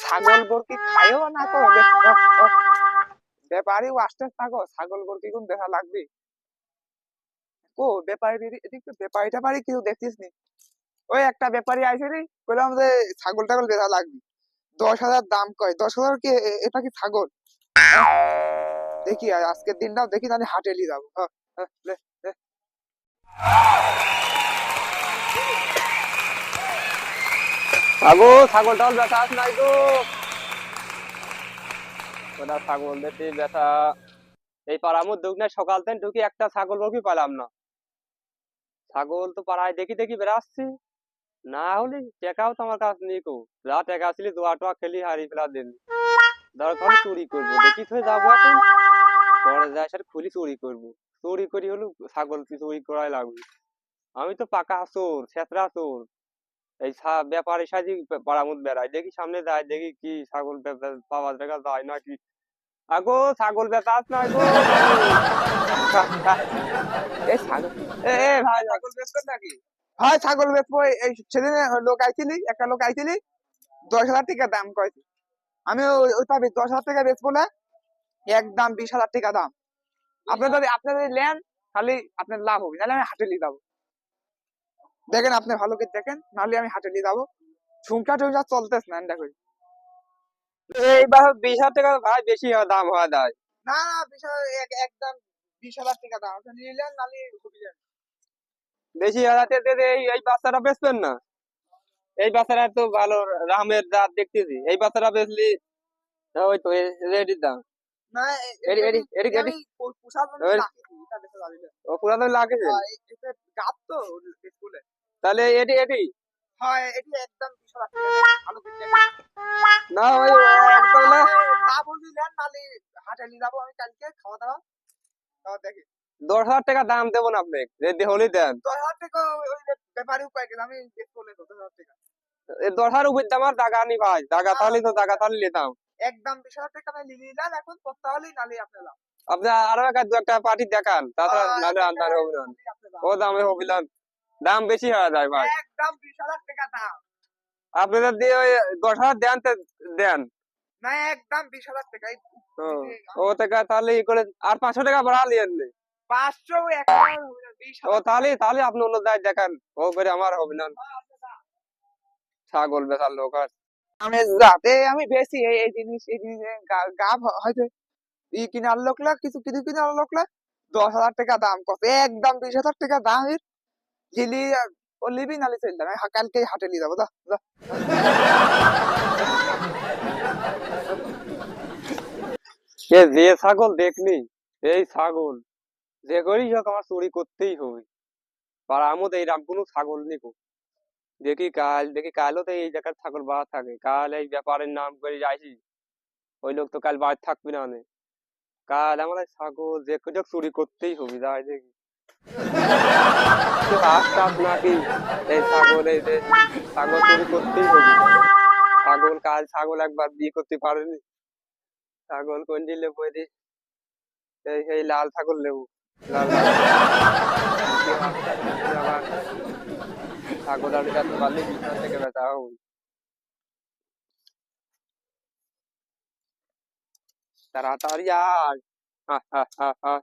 ছাগল বরকি খায়ও না তো লে, ও। ব্যাপারি আসতে থাকো ছাগল বরকি কোন দেখা লাগবে? ও ব্যাপারি এদিক ব্যাপারি ট্যাপারি কেউ দেখছিস নি? ওই একটা ব্যাপারি আইসে রে বললাম যে ছাগল টাগল দেখা লাগবে। দশ হাজার দাম কয় দশ হাজার কি এটা কি ছাগল? দেখি আজকের দিনটাও দেখি তাহলে হাটে নিয়ে যাব হ্যাঁ, হ্যাঁ, ছাগল বেচা আস নাই গো। ওটা ছাগল দেখি বেচা এই নাই সকাল থেকে ঢুকি একটা ছাগল বকি না। ছাগল তো পাড়ায় দেখি দেখি বেড়াচ্ছি। না হলে টেকাও তো আমার কো যা টেকা দোয়া টোয়া খেলি ফেলা দিন দরকার চুরি করব, দেখি তো যাব এখন। পরে যাই খুলি চুরি করব। চুরি করি হলো ছাগল চুরি করাই লাগবে। আমি তো পাকা চোর, ছেঁচড়া চোর। এই ব্যাপারী সাজি পাড়ার মধ্যে বেড়াই দেখি সামনে যায় দেখি কি ছাগল পাওয়া দেখা যায় নাকি? আগো ছাগল বেচা আস না গো? এই ছাগল এ ভাই ছাগল বেচবেন নাকি? হয় ছাগল বেচবো। এই- এই সেদিন লোক আইছিলি একটা লোক আইছিলি দশ হাজার টাকা দাম কয়েছে আমি ওই- ওইটা দশ হাজার টাকা বেচবো না একদম বিশ হাজার টাকা দাম। আপনি যদি আপনি যদি নেন খালি আপনার লাভ হবে নাহলে আমি হাটে নিয়ে যাব। দেখেন আপনি ভালো করে দেখেন নাহলে আমি হাটে নিয়ে যাব। ঝুমকা টুমকা চলতেছে না দেখো এইবার বিশ হাজার টাকা ভাই বেশি দাম হওয়া যায় না না বিশ একদম বিশ হাজার টাকা দাম। নিলেন নাহলে বেশি হাজার টাকা দিয়ে এই বাচ্চাটা বেচবেন না। এই বাচ্চাটা তো ভালো রামের জাত দেখতেছি। এই বাচ্চাটা বেচলি ওই তো রেডির দাম। না এডি এটা। ও পুরাতন লাগেছে এটা গাছ তো স্কুলে তাহলে হয় এটি একদম বিশ হাজার টাকা ভালো না ওই একদম না। না বললি নেন নাহলে হাটে নিয়ে যাব আমি কালকে খাওয়া দাওয়া। তাও দেখি। দশ হাজার টাকা দাম দেবো না আপনি রেডি হলেই দেন। দশ হাজার টাকা ওই ওই উপায় আমি বেচবো না দশ হাজার টাকা। দশ হাজার উপর দাম আর দাগা নি ভাই দাগা তাহলে তো দাগা তাহলে নিতাম একদম বিশ হাজার টাকা আমি নিয়ে নিলাম এখন হলেই আপনি আপনি আরও একটা দু একটা পার্টি দেখান তাছাড়া নাহলে আন্দার হবে না। ও দামে হবে না। দাম বেশি হয়ে যায় ভাই। একদম বিশ হাজার টাকা দাম। আপনি যদি ওই দশ হাজার দেন তো দেন। না একদম বিশ হাজার টাকা ও, টাকা তাহলে ই করে আর পাঁচশো টাকা বাড়া লিয়েন নে। ও তাহলে তাহলে আপনি দেখান। ও করে আমার হবে না। ছাগল বেচার লোক আর। আমি যাতে আমি বেশি এই জিনিস এই জিনিস হয়তো ই কিনার লোকলা কিছু কিছু কিনার লোকলা দশ হাজার টাকা দাম কত একদম বিশ হাজার টাকা দাম এর জিলি ও লিবি নালে চল যাবে আমি কালকে হাটে নিয়ে যাব দা। এ, যে ছাগল দেখনি এই ছাগল, যে করেই হোক আমার চুরি করতেই হবে পাড়ার মধ্যে এইরকম কোনো ছাগল নিকো দেখি কাল, দেখি কালও তো এই জায়গার ছাগল বাড়া থাকে। কাল এই ব্যাপারের নাম করে যাইছি। ওই লোক তো কাল বাড়ি থাকবি না নে। কাল আমার এই ছাগল, যে চুরি করতেই হবে যাই দেখি। ছাগল এই ছাগল একবার বিয়ে করতে পারেনি। ছাগল কোন দিলে এই লাল ছাগল লেবু। লাল। ছাগল। আর যাতে পারলে বিছানা থেকে বেচা হবে। তাড়াতাড়ি আয়। হা, হা, হা, হা,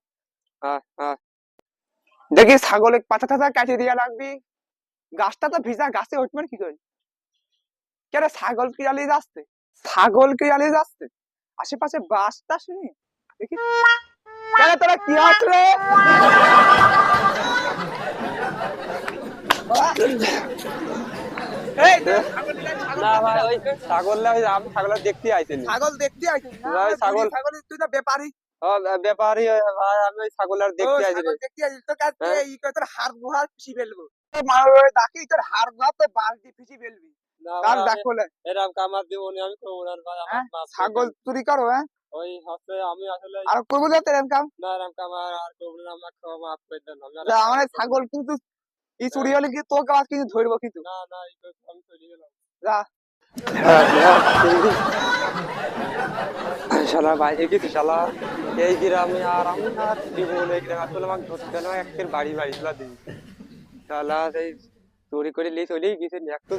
হা, হা। দেখি ছাগলে পাতা টাতা কাটিয়ে দিয়া লাগবি গাছটা তো ভিজা গাছে উঠবেন কি করে? কেন ছাগল কিরালি যাচ্ছে ছাগল কিরালি যাচ্ছে আশেপাশে বাস বাসটা শুনি দেখি। কেন তোরা কি আসলে ছাগল দেখতে আইছিনি ছাগল দেখতে ছাগল তুই তো ব্যাপারী ও ব্যাপারী ভাই আমি ওই ছাগল আর দেখতে আইছিস তোর কাছে। ই করে তোর হাড় গুহার পিছি ফেলব। ডাকি তোর হাড় গুহা তো পিছি ফেলবি। এরকম কামার দিব না আমি করব না ভাই আমার? ছাগল চুরি করো হ্যাঁ ওই হচ্ছে আমি আসলে আর করব না তোর কাম? না এরকম কামার আর করব না আমার খাওয়া মাফ করে দেন আমি আর যা, আমার এই ছাগল কিন্তু চুরি হলে কি তোকে কিন্তু ধরবো কিন্তু। না না এই আমি চলে গেলাম যা। শালা বাইরে গেছি শালা এই গ্রামে আর আমি আর জীবন এই গ্রামে আসলে আমাকে ধরতে না একের বাড়ি বাড়ি শালা দিই শালা সেই চুরি করে লিয়ে চলেই গেছে একটু